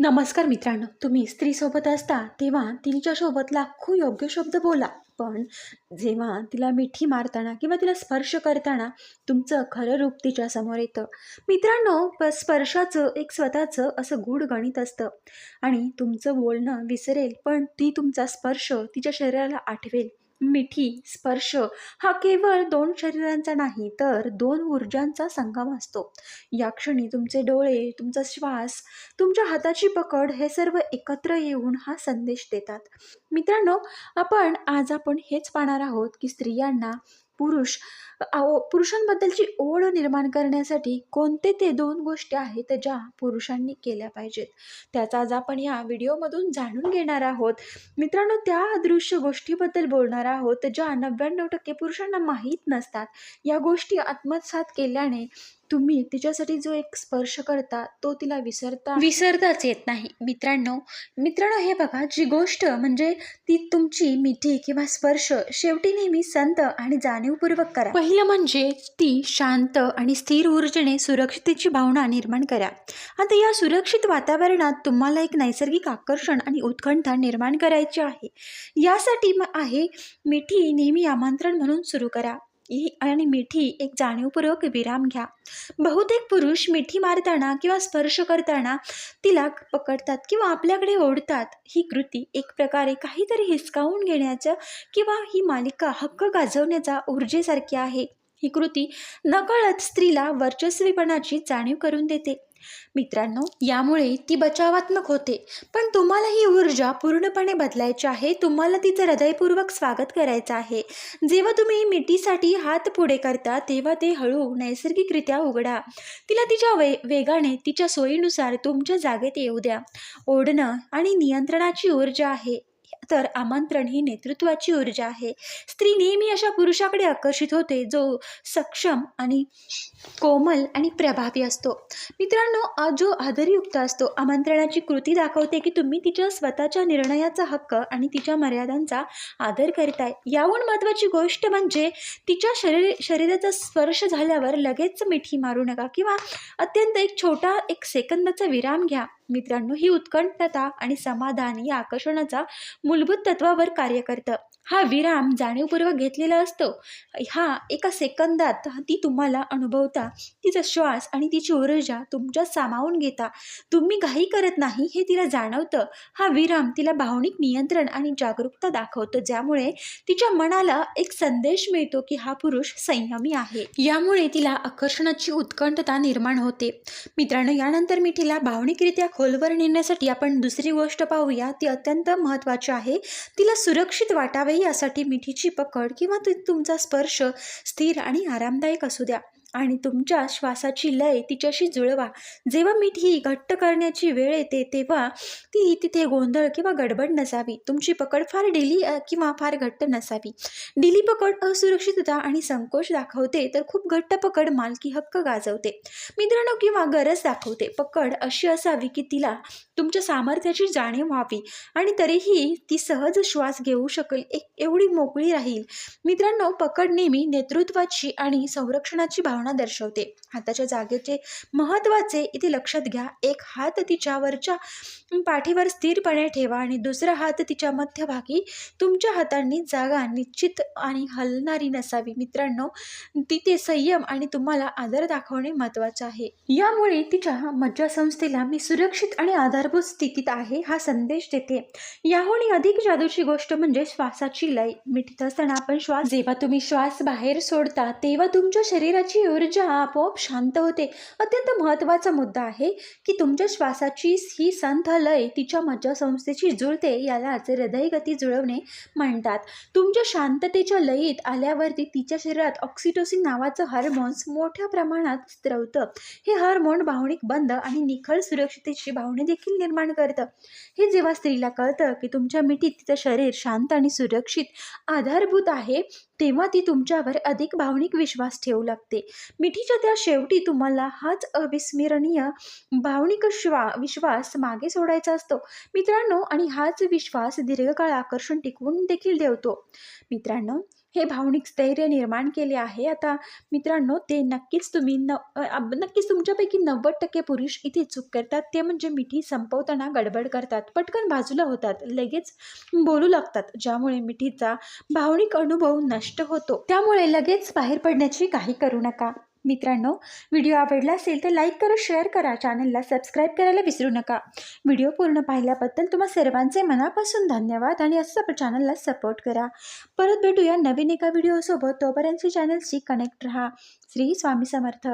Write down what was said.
नमस्कार मित्रांनो तुम्ही स्त्रीसोबत असता तेव्हा तिच्यासोबत लाखो योग्य शब्द बोला. पण जेव्हा तिला मिठी मारताना किंवा तिला स्पर्श करताना तुमचं खरं रूप तिच्या समोर येतं. मित्रांनो प स्पर्शाचं एक स्वतःचं असं गूढ गणित असतं. आणि तुमचं बोलणं विसरेल पण ती तुमचा स्पर्श तिच्या शरीराला आठवेल. मिठी स्पर्श हा केवळ दोन शरीरांचा नाही तर दोन ऊर्जांचा संगम असतो. या क्षणी तुमचे डोळे तुमचा श्वास तुमच्या हाताची पकड हे सर्व एकत्र येऊन हा संदेश देतात. मित्रांनो आपण आज आपण हेच पाहणार आहोत की स्त्रियांना पुरुष पुरुषांबद्दलची ओढ निर्माण करण्यासाठी कोणते ते दोन गोष्टी आहेत ज्या पुरुषांनी केल्या पाहिजेत? त्याचा आज आपण या व्हिडिओमधून जाणून घेणार आहोत. मित्रांनो त्या अदृश्य गोष्टीबद्दल बोलणार आहोत ज्या नव्याण्णव टक्के पुरुषांना माहीत नसतात. या गोष्टी आत्मसात केल्याने तुम्ही तिच्यासाठी जो एक स्पर्श करता तो तिला विसरता? विसरताच येत नाही. मित्रांनो मित्रांनो हे बघा जी गोष्ट म्हणजे ती तुमची मिठी किंवा स्पर्श शेवटी नेहमी संत आणि जाणीवपूर्वक करा. पहिलं म्हणजे ती शांत आणि स्थिर ऊर्जेने सुरक्षितेची भावना निर्माण करा. आता या सुरक्षित वातावरणात तुम्हाला एक नैसर्गिक आकर्षण आणि उत्कंठा निर्माण करायची आहे. यासाठी आहे मिठी नेहमी आमंत्रण म्हणून सुरू करा. आणि मिठी एक जाणीवपूर्वक विराम घ्या. बहुतेक पुरुष मिठी मारताना किंवा स्पर्श करताना तिला पकडतात किंवा आपल्याकडे ओढतात. ही कृती एक प्रकारे काहीतरी हिसकावून घेण्याचं किंवा ही मालिका हक्क गाजवण्याचा ऊर्जेसारखी आहे. ही कृती नकळत स्त्रीला वर्चस्वीपणाची जाणीव करून देते. मित्रांनो यामुळे ती बचावात्मक होते. पण तुम्हाला ही ऊर्जा पूर्णपणे बदलायची आहे. तुम्हाला तिचं हृदयपूर्वक स्वागत करायचं आहे. जेव्हा तुम्ही मिठीसाठी हात पुढे करता तेव्हा ते हळू नैसर्गिकरित्या उघडा. तिला तिच्या वे वेगाने तिच्या सोयीनुसार तुमच्या जागेत येऊ द्या. ओढणं आणि नियंत्रणाची ऊर्जा आहे. तर आमंत्रण ही नेतृत्वाची ऊर्जा आहे. स्त्री नेहमी अशा पुरुषाकडे आकर्षित होते जो सक्षम आणि कोमल आणि प्रभावी असतो. मित्रांनो जो आदरयुक्त असतो आमंत्रणाची कृती दाखवते की तुम्ही तिच्या स्वतःच्या निर्णयाचा हक्क आणि तिच्या मर्यादांचा आदर करताय. याहून महत्त्वाची गोष्ट म्हणजे तिच्या शरीर शरीराचा स्पर्श झाल्यावर लगेच मिठी मारू नका किंवा अत्यंत एक छोटा एक सेकंदाचा विराम घ्या. मित्रांनो ही उत्कंठता आणि समाधान या आकर्षणाचा मूल मूलभूत तत्वावर कार्य करतं. हा विराम जाणीवपूर्वक घेतलेला असतो. हा एका सेकंदात ती तुम्हाला अनुभवता तिचा श्वास आणि तिची ऊर्जा तुमच्या सामावून घेता. तुम्ही घाई करत नाही हे तिला जाणवतं. हा विराम तिला भावनिक नियंत्रण आणि जागरूकता दाखवतो ज्यामुळे तिच्या मनाला एक संदेश मिळतो की हा पुरुष संयमी आहे. यामुळे तिला आकर्षणाची उत्कंठता निर्माण होते. मित्रांनो यानंतर मी तिला भावनिकरित्या खोलवर नेण्यासाठी आपण दुसरी गोष्ट पाहूया. ती अत्यंत महत्त्वाची आहे. तिला सुरक्षित वाटावे यासाठी मिठीची पकड किंवा तुमचा स्पर्श स्थिर आणि आरामदायक असू द्या. आणि तुमच्या श्वासाची लय तिच्याशी जुळवा. जेव्हा मिठी घट्ट करण्याची वेळ येते तेव्हा ती तिथे गोंधळ किंवा गडबड नसावी. तुमची पकड फार ढिली किंवा फार घट्ट नसावी. ढिली पकड असुरक्षितता आणि संकोच दाखवते तर खूप घट्ट पकड मालकी हक्क गाजवते. मित्रांनो किंवा गरज दाखवते. पकड अशी असावी की तिला तुमच्या सामर्थ्याची जाणीव व्हावी आणि तरीही ती सहज श्वास घेऊ शकेल एक एवढी मोकळी राहील. मित्रांनो पकड नेहमी नेतृत्वाची आणि संरक्षणाची भावना दर्शवते. हाताच्या जागेचे महत्त्वाचे इथे लक्षात घ्या. एक हात तिच्या वरच्या पाठीवर स्थिरपणे ठेवा आणि दुसरा हात तिच्या मध्यभागी तुमच्या हातांनी जागा निश्चित आणि हलणारी नसावी. मित्रांनो तिथे संयम आणि तुम्हाला आदर दाखवणे महत्त्वाचं आहे. यामुळे तिच्या मज्जासंस्थेला मी सुरक्षित आणि आधारभूत स्थितीत आहे हा संदेश देते. याहून अधिक जादूची गोष्ट म्हणजे श्वासाची लय. मिठीत असताना आपण श्वास जेव्हा तुम्ही श्वास बाहेर सोडता तेव्हा तुमच्या शरीराची ऊर्जा आपोआप शांत होते. अत्यंत महत्त्वाचा मुद्दा आहे की तुमच्या श्वासाची ही संथ लय तिच्या मज्जासंस्थेची जुळते यालाच हृदयगती जुळवणे म्हणतात. तुमच्या शांततेच्या लयीत आल्यावरती तिच्या शरीरात ऑक्सिटोसिन नावाचं हार्मोन्स मोठ्या प्रमाणात स्त्रवतं हे हार्मोन भावनिक बंद आणि निखळ सुरक्षितेची भावने देखील निर्माण करतं. हे जेव्हा स्त्रीला कळतं की तुमच्या मिठीत तिचं शरीर शांत आणि सुरक्षित आधारभूत आहे तेव्हा ती तुमच्यावर अधिक भावनिक विश्वास ठेवू लागते. मिठीच्या त्या शेवटी तुम्हाला हाच अविस्मरणीय भावनिक श्वा विश्वास मागे सोडायचा असतो. मित्रांनो आणि हाच विश्वास दीर्घकाळ आकर्षण टिकवून देखील ठेवतो. मित्रांनो हे भावनिक स्थैर्य निर्माण केले आहे. आता मित्रांनो ते नक्कीच तुम्ही न नक्कीच तुमच्यापैकी नव्वद टक्के पुरुष इथे चूक करतात. ते म्हणजे मिठी संपवताना गडबड करतात पटकन बाजूला होतात लगेच बोलू लागतात ज्यामुळे मिठीचा भावनिक अनुभव नष्ट होतो. त्यामुळे लगेच बाहेर पडण्याची काही करू नका. मित्रांनो व्हिडिओ आवडला असेल तर लाईक करा शेअर करा चॅनलला सबस्क्राईब करायला विसरू नका. व्हिडिओ पूर्ण पाहिल्याबद्दल तुम्हा सर्वांचे मनापासून धन्यवाद आणि असंच आपण चॅनलला सपोर्ट करा. परत भेटूया नवीन एका व्हिडिओसोबत. तोपर्यंत चॅनलशी कनेक्ट रहा. श्री स्वामी समर्थ.